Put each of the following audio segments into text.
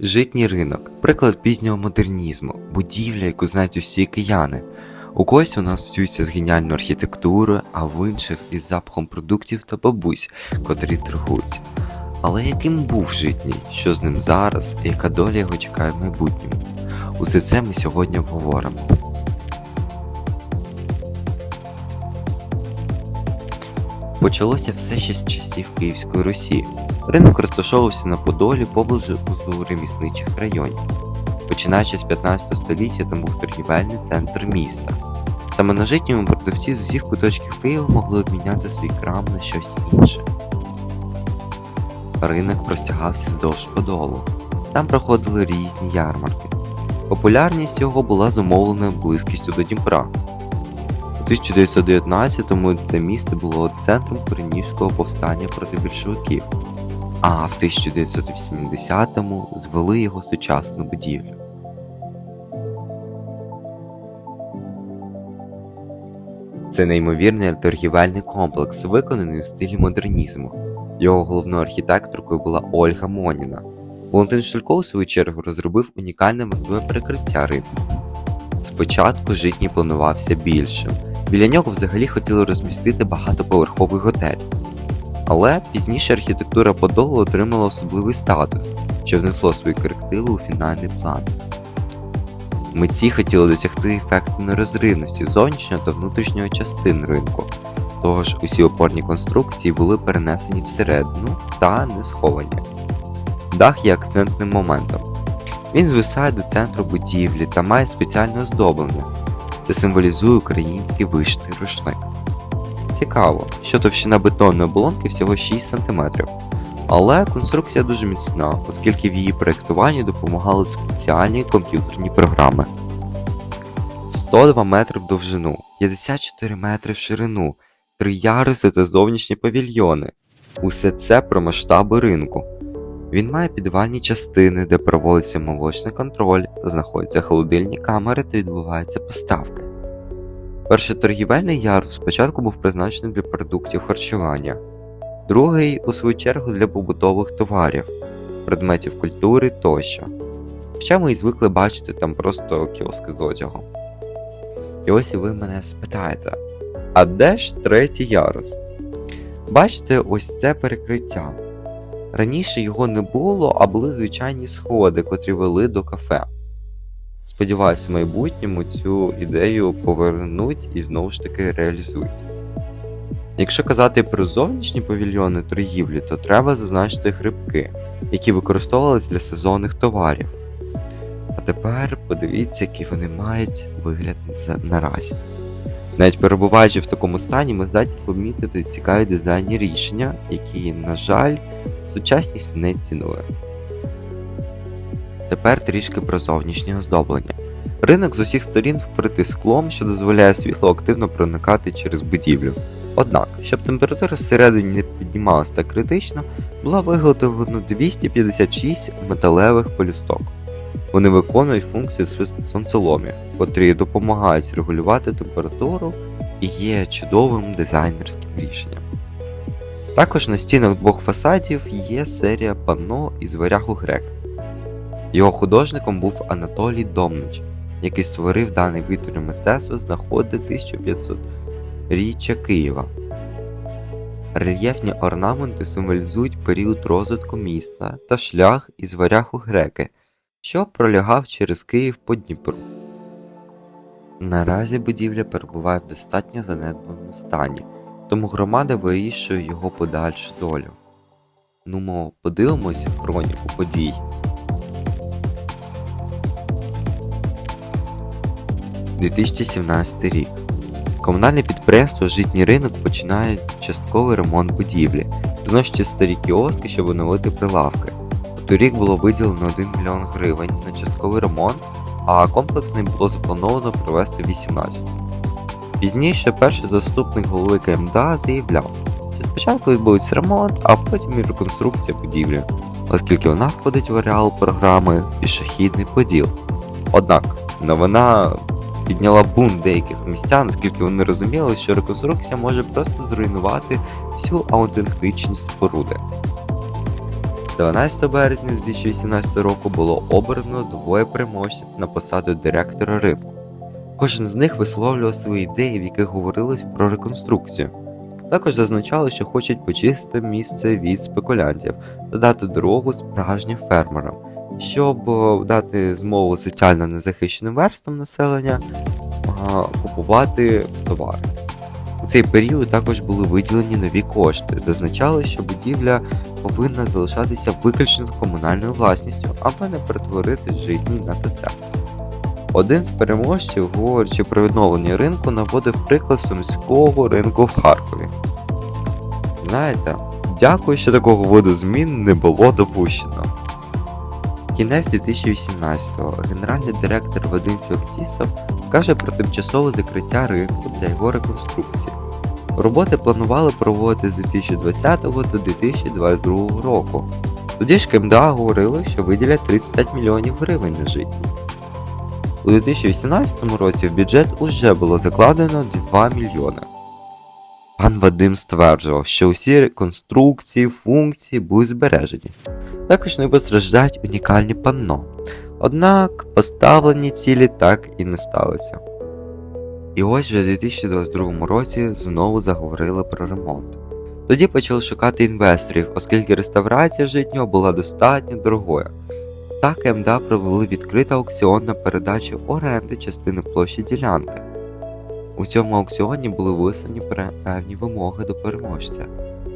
Житній ринок приклад пізнього модернізму, будівля, яку знають усі кияни. У когось вона асоціюється з геніальною архітектурою, а в інших із запахом продуктів та бабусь, котрі торгують. Але яким був житній, що з ним зараз, і яка доля його чекає в майбутньому? Усе це ми сьогодні обговоримо. Почалося все ще з часів Київської Русі. Ринок розташовувався на Подолі поблизу ремісничих районів. Починаючи з 15 століття, там був торгівельний центр міста. Саме на житньому продавці з усіх куточків Києва могли обміняти свій крам на щось інше. Ринок простягався здовж Подолу. Там проходили різні ярмарки. Популярність його була зумовлена близькістю до Дніпра. У 1919-му це місце було центром Коренівського повстання проти більшовиків, а в 1980-му звели його сучасну будівлю. Це неймовірний торгівельний комплекс, виконаний в стилі модернізму. Його головною архітекторкою була Ольга Моніна. Валентин Шульков, у свою чергу, розробив унікальне мертве перекриття ринку. Спочатку житній планувався більшим. Біля нього взагалі хотіли розмістити багатоповерховий готель. Але пізніше архітектура Подолу отримала особливий статус, що внесло свої корективи у фінальний план. Митці хотіли досягти ефекту нерозривності зовнішнього та внутрішнього частин ринку, тож усі опорні конструкції були перенесені всередину та не сховані. Дах є акцентним моментом. Він звисає до центру будівлі та має спеціальне оздоблення. Це символізує український вишитий рушник. Цікаво, що товщина бетонної оболонки всього 6 см. Але конструкція дуже міцна, оскільки в її проєктуванні допомагали спеціальні комп'ютерні програми. 102 метри в довжину, 54 метри в ширину, 3 яруси та зовнішні павільйони. Усе це про масштаби ринку. Він має підвальні частини, де проводиться молочний контроль, знаходяться холодильні камери та відбуваються поставки. Перший торгівельний ярус спочатку був призначений для продуктів харчування, другий, у свою чергу, для побутових товарів, предметів культури тощо. Ще ми і звикли бачити там просто кіоски з одягом. І ось і ви мене спитаєте: а де ж третій ярус? Бачите, ось це перекриття. Раніше його не було, а були звичайні сходи, котрі вели до кафе. Сподіваюсь, в майбутньому цю ідею повернуть і знову ж таки реалізують. Якщо казати про зовнішні павільйони торгівлі, то треба зазначити грибки, які використовувалися для сезонних товарів. А тепер подивіться, який вони мають вигляд наразі. Навіть перебуваючи в такому стані, ми здатні помітити цікаві дизайнні рішення, які, на жаль, сучасність не цінує. Тепер трішки про зовнішнє оздоблення. Ринок з усіх сторін вкритий склом, що дозволяє світло активно проникати через будівлю. Однак, щоб температура всередині не піднімалася так критично, була виготовлено 256 металевих полюсток. Вони виконують функцію сонцеломів, котрі допомагають регулювати температуру і є чудовим дизайнерським рішенням. Також на стінах двох фасадів є серія панно із варягу грек. Його художником був Анатолій Домнич, який створив даний витвір мистецтва з нагоди 1500 річчя Києва. Рельєфні орнаменти символізують період розвитку міста та шлях із варягу греки, що пролягав через Київ по Дніпру. Наразі будівля перебуває в достатньо занедбаному стані, тому громада вирішує його подальшу долю. Нумо, подивимось хроніку подій. 2017 рік. Комунальне підприємство Житній ринок починає частковий ремонт будівлі, зносять старі кіоски, щоб оновити прилавки. Торік було виділено 1 мільйон гривень на частковий ремонт, а комплексний було заплановано провести в 18. Пізніше перший заступник голови КМДА заявляв, що спочатку відбудеться ремонт, а потім і реконструкція будівлі, оскільки вона входить в ареал програми Пішохідний поділ. Однак новина підняла бунт деяких містян, оскільки вони розуміли, що реконструкція може просто зруйнувати всю аутентичність споруди. 12 березня 2018 року було обрано двоє переможців на посаду директора ринку. Кожен з них висловлював свої ідеї, в яких говорилось про реконструкцію. Також зазначали, що хочуть почистити місце від спекулянтів та дати дорогу справжнім фермерам, щоб е, дати змогу соціально незахищеним верстам населення купувати товари. У цей період також були виділені нові кошти. Зазначали, що будівля повинна залишатися виключно комунальною власністю, аби не перетворити житній на ТЦ. Один з переможців, говорячи про відновлення ринку, наводив приклад сумського ринку в Харкові. Знаєте, дякую, що такого виду змін не було допущено. Кінець 2018-го генеральний директор Вадим Феоктісов каже про тимчасове закриття ринку для його реконструкції. Роботи планували проводити з 2020 до 2022 року. Тоді ж КМДА говорили, що виділять 35 мільйонів гривень на житті. У 2018 році в бюджет уже було закладено 2 мільйони. Пан Вадим стверджував, що усі реконструкції, функції будуть збережені. Також не постраждають унікальні панно. Однак поставлені цілі так і не сталися. І ось вже у 2022 році знову заговорили про ремонт. Тоді почали шукати інвесторів, оскільки реставрація житнього була достатньо дорогою. Так МДА провели відкритий аукціон на передачу оренди частини площі ділянки. У цьому аукціоні були висані певні вимоги до переможця.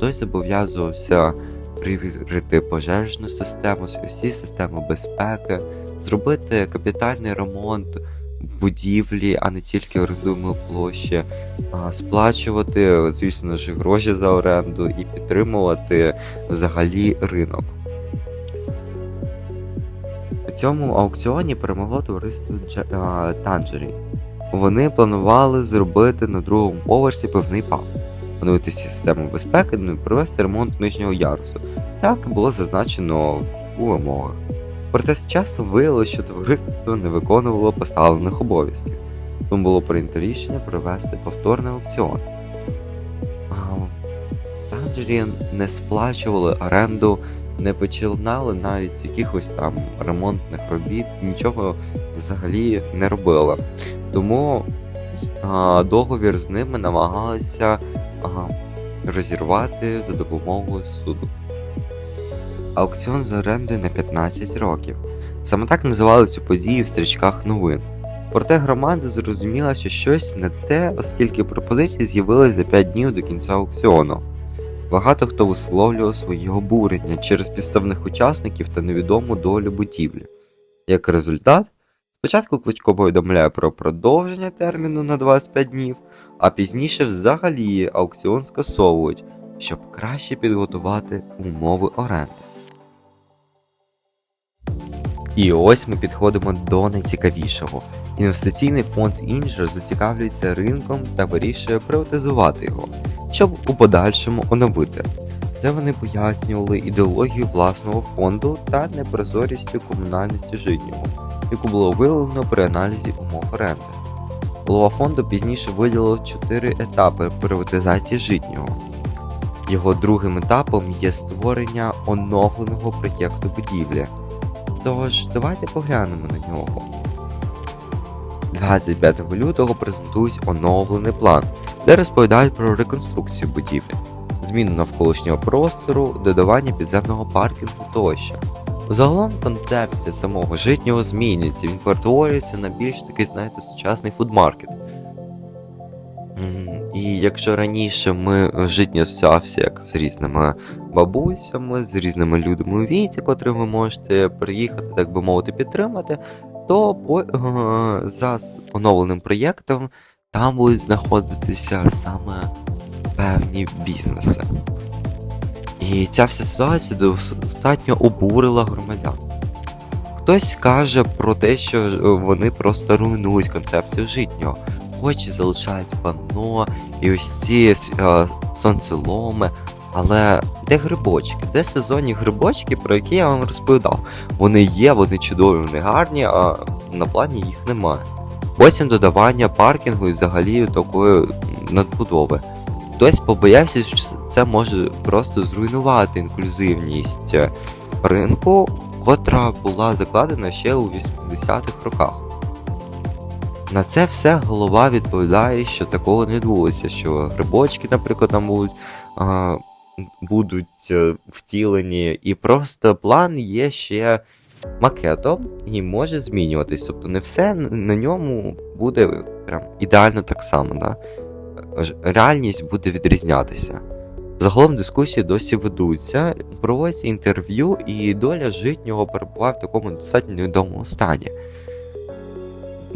Той зобов'язувався перевірити пожежну систему, усі системи безпеки, зробити капітальний ремонт будівлі, а не тільки орендуємо площі, сплачувати, звісно ж, гроші за оренду і підтримувати взагалі ринок. У цьому аукціоні перемогло товариство Tangerine. Вони планували зробити на другому поверсі пивний паб, оновити систему безпеки, ну і провести ремонт нижнього ярусу, як було зазначено у вимогах. Проте з часом виявилося, що товариство не виконувало поставлених обов'язків, тому було прийнято рішення провести повторний аукціон. Tangerine не сплачували оренду, не починали навіть якихось там ремонтних робіт, нічого взагалі не робили. Тому а, договір з ними намагалися а, розірвати за допомогою суду. Аукціон з орендою на 15 років. Саме так називали цю подію в стрічках новин. Проте громада зрозуміла, що щось не те, оскільки пропозиції з'явились за 5 днів до кінця аукціону. Багато хто висловлював свої обурення через підставних учасників та невідому долю будівлі. Як результат, спочатку Кличко повідомляє про продовження терміну на 25 днів, а пізніше взагалі аукціон скасовують, щоб краще підготувати умови оренди. І ось ми підходимо до найцікавішого. Інвестиційний фонд Інжер зацікавлюється ринком та вирішує приватизувати його, щоб у подальшому оновити. Це вони пояснювали ідеологію власного фонду та непрозорістю комунальності житнього, яку було виявлено при аналізі умов оренди. Голова фонду пізніше виділив чотири етапи приватизації житнього. Його другим етапом є створення оновленого проєкту будівлі. Тож, давайте поглянемо на нього. 25 лютого презентують оновлений план, де розповідають про реконструкцію будівлі, зміну навколишнього простору, додавання підземного паркінгу тощо. Загалом концепція самого житнього змінюється, він перетворюється на більш такий, знаєте, сучасний фудмаркет. І якщо раніше ми житньо асоціювався як з різними бабусями, з різними людьми у віці, котрих ви можете приїхати, так би мовити, підтримати, то по, е, за оновленим проєктом там будуть знаходитися саме певні бізнеси. І ця вся ситуація дос- достатньо обурила громадян. Хтось каже про те, що е, вони просто руйнують концепцію житнього, хоч і залишають панно і ось ці е, сонцеломи. Але де грибочки? Де сезонні грибочки, про які я вам розповідав? Вони є, вони чудові, вони гарні, а на плані їх немає. Потім додавання паркінгу і взагалі такої надбудови. Хтось побоявся, що це може просто зруйнувати інклюзивність ринку, котра була закладена ще у 80-х роках. На це все голова відповідає, що такого не відбулося, що грибочки, наприклад, там будуть, а, будуть е, втілені, і просто план є ще макетом і може змінюватись. Тобто не все на ньому буде прям ідеально так само. Да? Реальність буде відрізнятися. Загалом дискусії досі ведуться, проводяться інтерв'ю, і доля житнього перебуває в такому достатньо невідомому стані.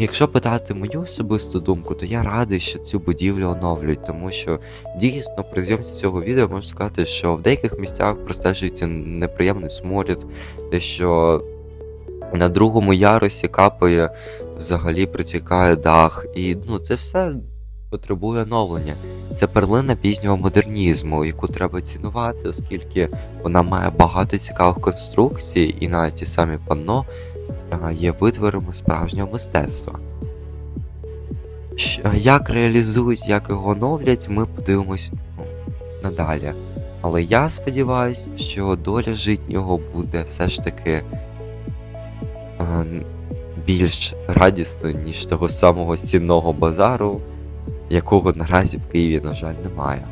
Якщо питати мою особисту думку, то я радий, що цю будівлю оновлюють, тому що дійсно при зйомці цього відео можу сказати, що в деяких місцях простежується неприємний сморід, те, що на другому ярусі капає, взагалі протікає дах, і ну це все потребує оновлення. Це перлина пізнього модернізму, яку треба цінувати, оскільки вона має багато цікавих конструкцій, і навіть ті самі панно є витворами справжнього мистецтва. Як реалізують, як його оновлять, ми подивимось ну, надалі. Але я сподіваюся, що доля житнього буде все ж таки а, більш радісною, ніж того самого стінного базару, якого наразі в Києві, на жаль, немає.